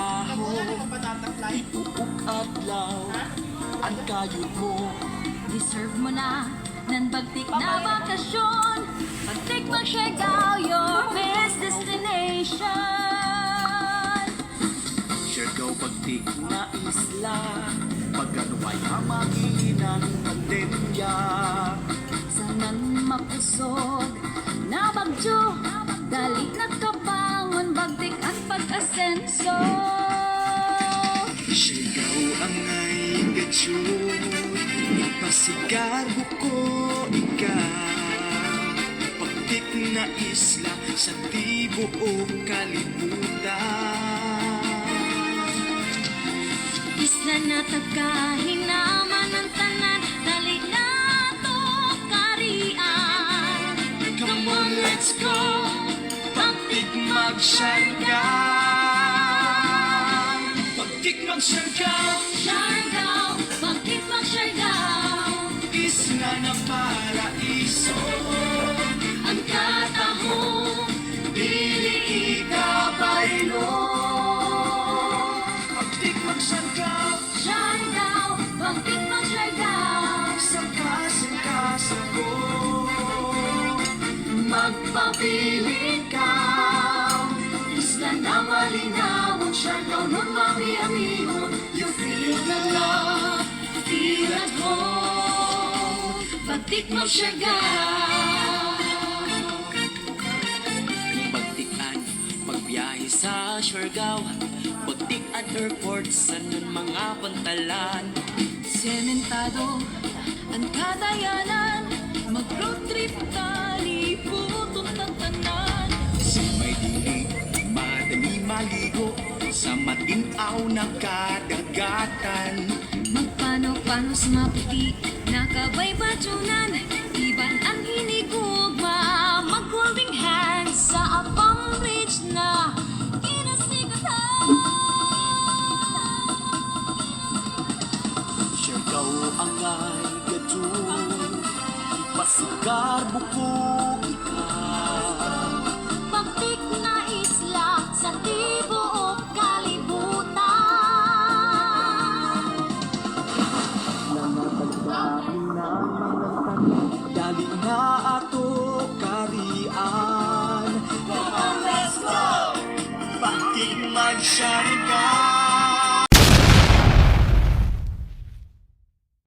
baho Ipupok at law Ang kayo mo Deserve mo na ng bagtik na bakasyon. Bagtik mag-check out your best destination. Sure go bagtik. Na isla Pag ano ay hamagiin ang pandemya Sanang mapusog na bagyo. Dalit na kabangon bagtik at pag-asenso. Siargao ang ay gatsyon Pasigar ko ikaw. Pagtik na isla sa tibuok kalibutan Isla na tagahinaman ng tanan Dali na to karian. Come on, let's go. Pagtik magsyargaw Pagtik magsyargaw Siargao, bagtik mag Siargao Isla na paraiso. Ang katahong Dili ikabaylo Pagtik magsyargaw Siargao, bagtik mag Siargao Sa kasang ko Magpapiling ka. Isla na malinaw Ang Siargao nun mami-amihon home Bagtik mag Siargao Pagtikan, pagbiyahe sa Siargao. Pagtik at airport sa nun mga pantalan. Sementado ang kadayanan. Mag-road trip tali Putong tatanan. Sa may dili, madali maligo. Sa matinaw na kadagatan Magpano-pano sa maputi Nakabay bajunan Iban ang hinigugma Mag-holding hands Sa Apam Bridge na Kinasigatan. Siargao ang ay magic, my shining God.